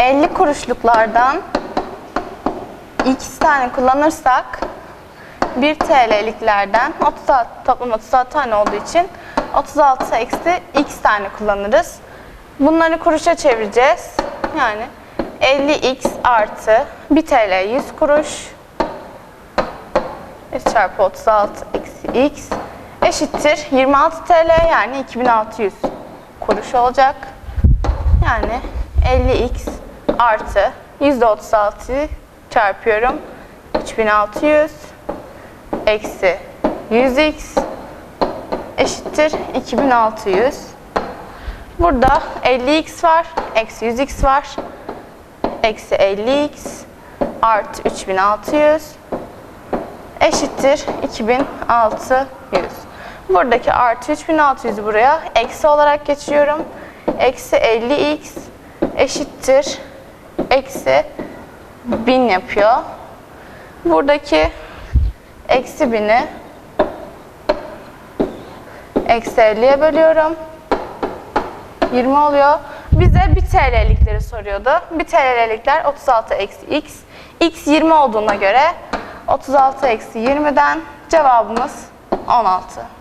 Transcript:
50 kuruşluklardan x tane kullanırsak 1 TL'liklerden 36 toplam 36 tane olduğu için 36 eksi x tane kullanırız. Bunları kuruşa çevireceğiz. Yani 50x artı 1 TL 100 kuruş S çarpı 36 eksi x eşittir 26 TL yani 2600 kuruş olacak. Yani 50x artı %36 çarpıyorum. 3600 eksi 100x eşittir 2600. Burada 50x var, eksi 100x var. Eksi 50x artı 3600 eşittir 2600. Buradaki artı 3600'ü buraya eksi olarak geçiyorum. Eksi 50x eşittir eksi 1000 yapıyor. Buradaki eksi 1000'i eksi 50'ye bölüyorum. 20 oluyor. Bize 1 TL'likleri soruyordu. 1 TL'likler 36 eksi x. x 20 olduğuna göre 36 eksi 20'den cevabımız 16.